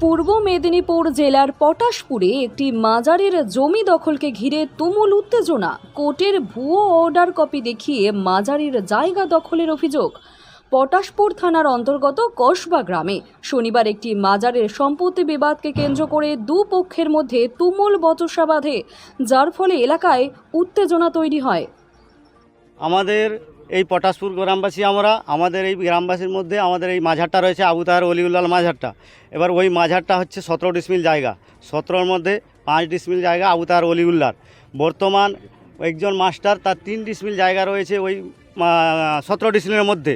পূর্ব মেদিনীপুর জেলার পটাশপুরে একটি মাজারের জমি দখলকে ঘিরে তুমুল উত্তেজনা। কোর্টের ভুয়ো অর্ডার কপি দেখিয়ে মাজারের জায়গা দখলের অভিযোগ। পটাশপুর থানার অন্তর্গত কসবা গ্রামে শনিবার একটি মাজারের সম্পত্তি বিবাদকে কেন্দ্র করে দু পক্ষের মধ্যে তুমুল বচসা বাঁধে, যার ফলে এলাকায় উত্তেজনা তৈরি হয়। আমাদের এই পটাশপুর গ্রামবাসী আমরা, আমাদের এই গ্রামবাসীর মধ্যে আমাদের এই মাঝারটা রয়েছে, আবু তাহার অলিউল্লাল মাঝারটা। এবার ওই মাঝারটা হচ্ছে সতেরো ডিসমিল জায়গা। সতেরোর মধ্যে পাঁচ ডিসমিল জায়গা আবু তাহার অলিউল্লার বর্তমান একজন মাস্টার, তার তিন ডিসমিল জায়গা রয়েছে ওই সতেরো ডিসমিলের মধ্যে।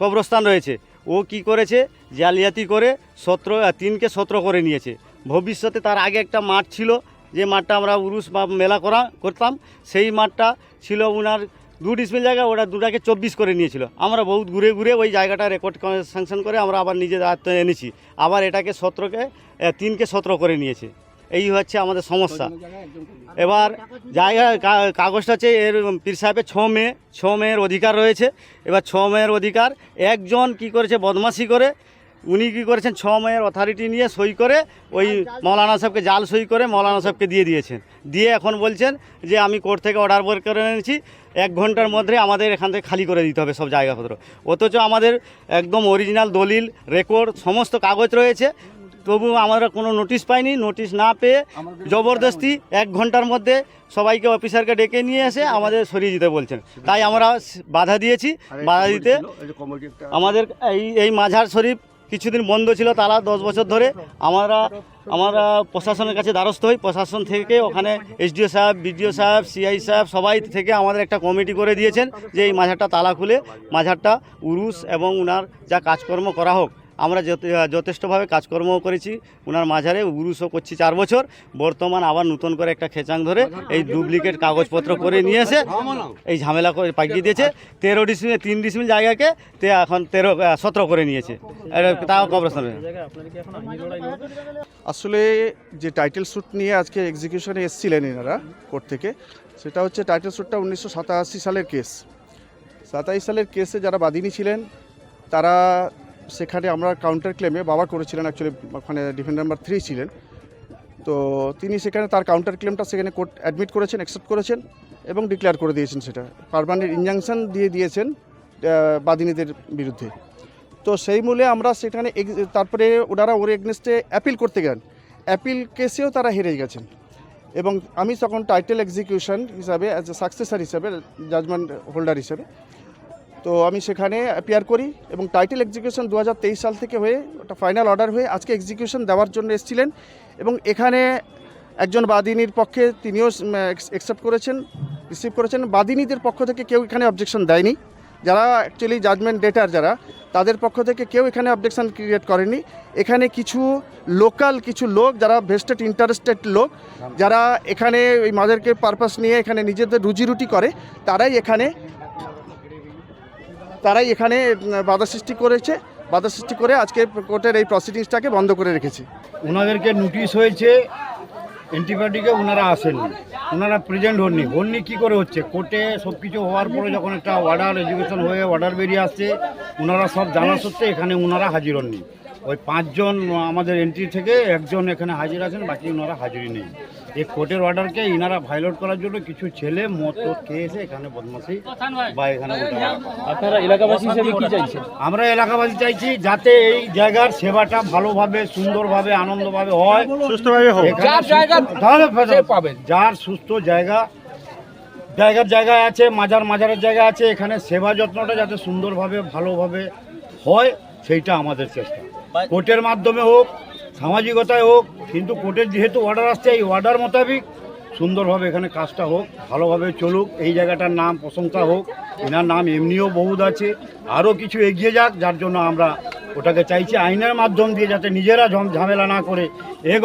কবরস্থান রয়েছে। ও কি করেছে? জালিয়াতি করে সতেরো তিনকে সতেরো করে নিয়েছে। ভবিষ্যতে তার আগে একটা মাঠ ছিল, যে মাঠটা আমরা উরুস বা মেলা করা, করতাম। সেই মাঠটা ছিল ওনার দু ডিসমিল জায়গা ওটা দুটাকে চব্বিশ করে নিয়েছিল। আমরা বহুত ঘুরে ঘুরে ওই জায়গাটা রেকর্ড স্যাংশন করে আমরা আবার নিজের আয়ত্তে এনেছি। আবার এটাকে সতেরোকে তিনকে সতেরো করে নিয়েছে। এই হচ্ছে আমাদের সমস্যা। এবার জায়গা কাগজটা হচ্ছে এর, পীর সাহেবের ছ মেয়ে ছ মেয়ের অধিকার রয়েছে। এবার ছ মেয়ের অধিকার, একজন কি করেছে, বদমাশি করে উনি কি করেছেন ছ মেয়ের অথরিটি নিয়ে সই করে ওই মৌলানা সাহেবকে জাল সই করে মৌলানা সাহেবকে দিয়ে দিয়েছেন। দিয়ে এখন বলছেন যে আমি কোর্ট থেকে অর্ডার বের করে এনেছি এক ঘণ্টার মধ্যে আমাদের এখান থেকে খালি করে দিতে হবে সব জায়গাপত্র। অথচ আমাদের একদম অরিজিনাল দলিল রেকর্ড সমস্ত কাগজ রয়েছে। তবু আমরা কোনো নোটিশ পাইনি নোটিশ না পেয়ে জবরদস্তি এক ঘণ্টার মধ্যে সবাইকে অফিসারকে ডেকে নিয়ে এসে আমাদের সরিয়ে দিতে বলছেন। তাই আমরা বাধা দিয়েছি বাধা দিতে আমাদের এই এই মাঝার শরীফ কিছুদিন বন্ধ ছিল তারা দশ বছর ধরে। আমরা আমরা প্রশাসনের কাছে দ্বারস্থ হই। প্রশাসন থেকে ওখানে এসডিও সাহেব, বিডিও সাহেব, সিআই সাহেব সবাই থেকে আমাদের একটা কমিটি করে দিয়েছেন যে এই মাঝারটা তালা খুলে, মাঝারটা উরুস এবং উনার যা কাজকর্ম করা হোক। আমরা যথে- যথেষ্টভাবে কাজকর্ম করেছি। ওনার মাঝারে উরুসও করছি চার বছর। বর্তমান আবার নতুন করে একটা খেচাং ধরে এই ডুপ্লিকেট কাগজপত্র করে নিয়ে এসে এই ঝামেলা করে পাঠিয়ে দিয়েছে। তেরো ডিসমিল, তিন ডিসমিল জায়গাকে তে এখন তেরো সতেরো করে নিয়েছে। তাও কবরস্থান। আসলে যে টাইটেল স্যুট নিয়ে আজকে এক্সিকিউশনে এসেছিলেন এনারা কোর্ট থেকে, সেটা হচ্ছে টাইটেল স্যুটটা উনিশশো সাতাশি সালের কেস। সাতাশি সালের কেসে যারা বাদিনী ছিলেন, তারা সেখানে আমরা কাউন্টার ক্লেমে বাবা করেছিলেন অ্যাকচুয়ালি ওখানে ডিফেন্ড নাম্বার থ্রি ছিলেন। তো তিনি সেখানে তার কাউন্টার ক্লেমটা সেখানে কোর্ট অ্যাডমিট করেছেন অ্যাকসেপ্ট করেছেন এবং ডিক্লেয়ার করে দিয়েছেন সেটা। পারমানেন্ট ইনজাংশন দিয়ে দিয়েছেন বাদিনীদের বিরুদ্ধে। তো সেই মূলে আমরা সেখানে তারপরে ওনারা ওর এগনেস্টে অ্যাপিল করতে গেলেন। অ্যাপিল কেসেও তারা হেরে গেছেন। এবং আমি তখন টাইটেল এক্সিকিউশন হিসাবে অ্যাজ এ সাকসেসার হিসাবে জাজমেন্ট হোল্ডার হিসাবে তো আমি সেখানে অ্যাপিয়ার করি এবং টাইটেল এক্সিকিউশন দু হাজার তেইশ সাল থেকে হয়ে ওটা ফাইনাল অর্ডার হয়ে আজকে এক্সিকিউশন দেওয়ার জন্য এসেছিলেন এবং এখানে একজন বাদিনীর পক্ষে তিনিও অ্যাকসেপ্ট করেছেন রিসিভ করেছেন। বাদিনীদের পক্ষ থেকে কেউ এখানে অবজেকশন দেয়নি। যারা অ্যাকচুয়ালি জাজমেন্ট ডেটার যারা, তাদের পক্ষ থেকে কেউ এখানে অবজেকশন ক্রিয়েট করেনি। এখানে কিছু লোকাল কিছু লোক যারা ভেস্টেড ইন্টারেস্টেড লোক, যারা এখানে ওই মাদেরকে পারপাস নিয়ে এখানে নিজেদের রুজি রুটি করে, তারাই এখানে তারাই এখানে বাধা সৃষ্টি করেছে। বাধা সৃষ্টি করে আজকে কোর্টের এই প্রসিডিংসটাকে বন্ধ করে রেখেছে। ওনাদেরকে নোটিশ হয়েছে অ্যান্টিবায়োটিকে ওনারা আসেননি, ওনারা প্রেজেন্ট হননি। হননি কী করে হচ্ছে? কোর্টে সব কিছু হওয়ার পরে যখন একটা অর্ডার এডুকেশন হয়ে অর্ডার বেরিয়ে আসছে, ওনারা সব জানা সত্ত্বে এখানে ওনারা হাজির হননি। ওই পাঁচজন আমাদের এন্ট্রি থেকে একজন এখানে হাজির আছেন বাকি ওনারা হাজিরি নেই। এই কোর্টের অর্ডারকে ইনারা ভাইলেট করার জন্য কিছু ছেলে মদ টদ খেয়ে এসে এখানে বদমাসি বা এখানে আপনারা এলাকাবাসী হিসেবে কি চাইছেন? আমরা এলাকাবাসী চাইছি যাতে এই জায়গার সেবাটা ভালোভাবে সুন্দরভাবে আনন্দভাবে হয়। সুস্থভাবে পাবেন। যার সুস্থ জায়গা জায়গার জায়গায় আছে মাজার মাজারের জায়গা আছে এখানে সেবা যত্নটা যাতে সুন্দরভাবে ভালোভাবে হয় সেইটা আমাদের চেষ্টা। কোর্টের মাধ্যমে হোক, সামাজিকতায় হোক, কিন্তু কোর্টের যেহেতু অর্ডার আসছে, এই অর্ডার মোতাবেক সুন্দরভাবে এখানে কাজটা হোক, ভালোভাবে চলুক, এই জায়গাটার নাম প্রশংসা হোক, এনার নাম এমনিও বহুত আছে, আরও কিছু এগিয়ে যাক, যার জন্য আমরা ওটাকে চাইছি আইনের মাধ্যম দিয়ে যাতে নিজেরা ঝামেলা না করে এ